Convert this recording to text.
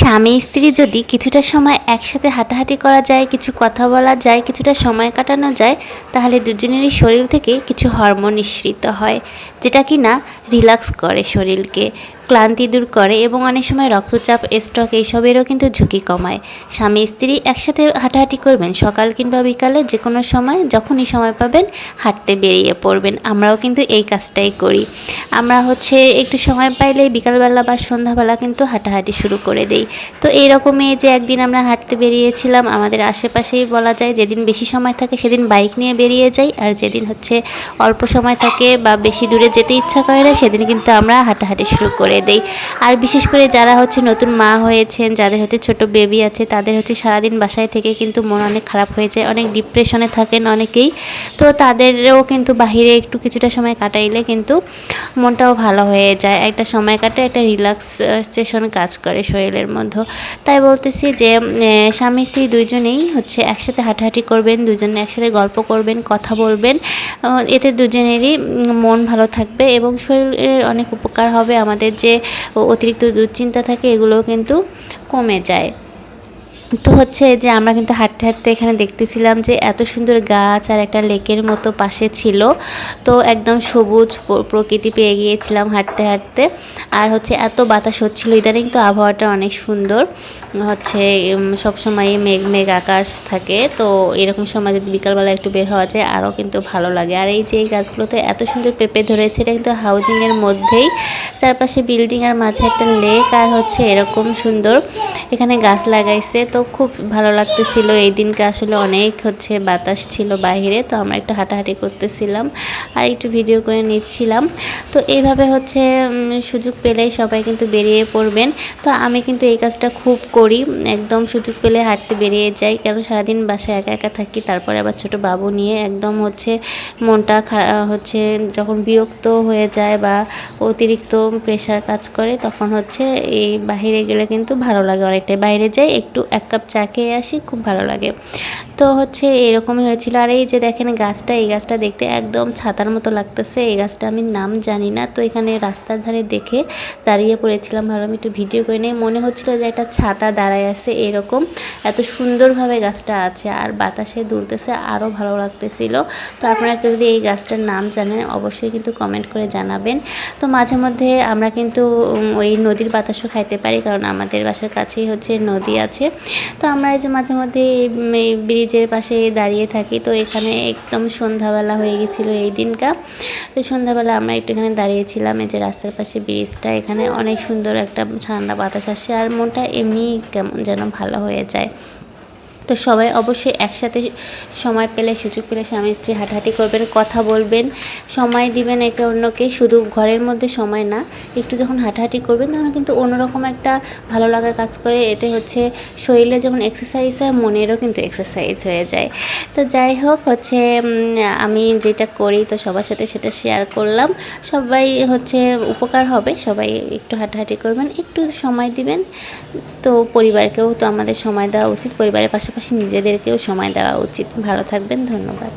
স্বামী স্ত্রী যদি কিছুটা সময় একসাথে হাঁটাহাঁটি করা যায়, কিছু কথা বলা যায়, কিছুটা সময় কাটানো যায়, তাহলে দুজনেরই শরীর থেকে কিছু হরমোন নিঃসৃত হয়, যেটা কি না রিল্যাক্স করে শরীরকে। ক্লান্তি দূর করে এবং অনেক সময় রক্তচাপ স্ট্রোক এইসবেরও কিন্তু ঝুঁকি কমায়। স্বামী, স্ত্রী একসাথে হাঁটাহাঁটি করবেন সকাল কিংবা বিকালে যে কোনো সময়, যখনই সময় পাবেন হাঁটতে বেরিয়ে পড়বেন। আমরাও কিন্তু এই কাজটাই করি। আমরা হচ্ছে একটু সময় পাইলে বিকালবেলা বা সন্ধ্যাবেলা কিন্তু হাঁটাহাঁটি শুরু করে দেই। তো এইরকমই যে একদিন আমরা হাঁটতে বেরিয়েছিলাম, আমাদের আশেপাশেই বলা যায় যেদিন বেশি সময় থাকে সেদিন বাইক নিয়ে বেরিয়ে যাই। আর যেদিন হচ্ছে অল্প সময় থাকে বা বেশি দূরে যেতে ইচ্ছা করে না, সেদিন কিন্তু আমরা হাঁটাহাঁটি শুরু করে দেই। আর বিশেষ করে যারা হচ্ছে নতুন মা হয়েছেন, যাদের হচ্ছে ছোট বেবি আছে, তাদের হচ্ছে সারাদিন বাসায় থেকে কিন্তু মন অনেক খারাপ হয়ে যায়, অনেক ডিপ্রেশনে থাকেন অনেকেই। তো তাদেরও কিন্তু বাহিরে একটু কিছুটা সময় কাটাইলে কিন্তু মনটাও ভালো হয়ে যায়। একটা সময় কাটে, একটা রিল্যাক্সেশন কাজ করে শরীরের মধ্যে। তাই বলতেছি যে স্বামী স্ত্রী দুইজনেই হচ্ছে একসাথে হাঁটাহাঁটি করবেন দুজনে একসাথে গল্প করবেন, কথা বলবেন। এতে দুজনেরই মন ভালো থাকবে এবং শরীরের অনেক উপকার হবে। আমাদের যে অতিরিক্ত দুশ্চিন্তা থাকে, এগুলোও কিন্তু কমে যায়। তো হচ্ছে যে আমরা কিন্তু হাঁটতে হাঁটতে এখানে দেখতেছিলাম যে এত সুন্দর গাছ আর একটা লেকের মতো পাশে ছিল। তো একদম সবুজ প্রকৃতি পেয়ে গিয়েছিলাম হাঁটতে হাঁটতে। আর হচ্ছে এত বাতাস হচ্ছিল, ইদানিং তো আবহাওয়াটা অনেক সুন্দর। হচ্ছে সব সময় মেঘ মেঘ আকাশ থাকে। তো এরকম সময় যদি বিকালবেলা একটু বের হওয়া যায়, আরও কিন্তু ভালো লাগে। আর এই যে এই গাছগুলোতে এত সুন্দর পেঁপে ধরেছে, এটা কিন্তু হাউজিংয়ের মধ্যেই। চারপাশে বিল্ডিং আর মাঝে একটা লেক আর হচ্ছে এরকম সুন্দর। এখানে গাছ লাগাইছে। তো খুব ভালো লাগতেছিল। এই দিনকে আসলে অনেক হচ্ছে বাতাস ছিল বাইরে, তো আমরা একটু হাঁটাহাঁটি করতেছিলাম আর একটু ভিডিও করে নিচ্ছিলাম। তো এইভাবে হচ্ছে সুযোগ পেলেই সবাই কিন্তু বেরিয়ে পড়বেন। তো আমি কিন্তু এই কাজটা খুব করি, একদম সুযোগ পেলে হাঁটতে বেরিয়ে যাই। কারণ সারাদিন বাসায় একা একা থাকি, তারপরে আবার ছোট বাবু নিয়ে একদম হচ্ছে মনটা হচ্ছে যখন বিরক্ত হয়ে যায় বা অতিরিক্ত প্রেশার কাজ করে, তখন হচ্ছে এই বাইরে গেলে কিন্তু ভালো লাগে অনেকটাই। বাইরে যাই একটু এক কাপ চা খেয়ে আসি, খুব ভালো লাগে। তো হচ্ছে এরকমই হয়েছিল। আর এই যে দেখেন গাছটা, এই গাছটা দেখতে একদম ছাতার মতো লাগতেছে। এই গাছটা আমি নাম জানি না। তো এখানে রাস্তার ধারে দেখে দাঁড়িয়ে পড়েছিলাম। ভালো আমি একটু ভিডিও করে নিয়ে মনে হচ্ছিল যে একটা ছাতা দাঁড়ায় আছে এরকম। এত সুন্দরভাবে গাছটা আছে আর বাতাসে দুলতেছে আরও ভালো লাগতেছিল। তো আপনারা যদি এই গাছটার নাম জানেন, অবশ্যই কিন্তু কমেন্ট করে জানাবেন। তো মাঝে মধ্যে আমরা কিন্তু ওই নদীর বাতাসও খাইতে পারি। কারণ আমাদের বাসার কাছেই হচ্ছে নদী আছে। তো আমরা এই যে মাঝে মধ্যে এই, ব্রিজের পাশে দাঁড়িয়ে থাকি তো এখানে একদম সন্ধ্যাবেলা হয়ে গেছিল এই দিনটা। তো সন্ধ্যাবেলা আমরা একটু এখানে দাঁড়িয়েছিলাম এই যে রাস্তার পাশে ব্রিজটা এখানে অনেক সুন্দর একটা ঠান্ডা বাতাস আসে আর মনটা এমনি কেমন যেন ভালো হয়ে যায়। তো সবাই অবশ্যই একসাথে সময় পেলে, সুযোগ পেলে স্বামী স্ত্রী হাঁটাহাঁটি করবেন, কথা বলবেন, সময় দিবেন একে অন্যকে। শুধু ঘরের মধ্যে সময় না, একটু যখন হাঁটাহাঁটি করবেন তখন কিন্তু অন্যরকম একটা ভালো লাগা কাজ করে। এতে হচ্ছে শরীরে যেমন এক্সারসাইজ হয়, মনেরও কিন্তু এক্সারসাইজ হয়ে যায়। তো যাই হোক, হচ্ছে আমি যেটা করি তো সবার সাথে সেটা শেয়ার করলাম। সবাই হচ্ছে উপকার হবে, সবাই একটু হাঁটাহাঁটি করবেন, একটু সময় দিবেন। তো পরিবারকেও তো আমাদের সময় দেওয়া উচিত, পরিবারের পাশাপাশি নিজেদেরকেও সময় দেওয়া উচিত। ভালো থাকবেন ধন্যবাদ।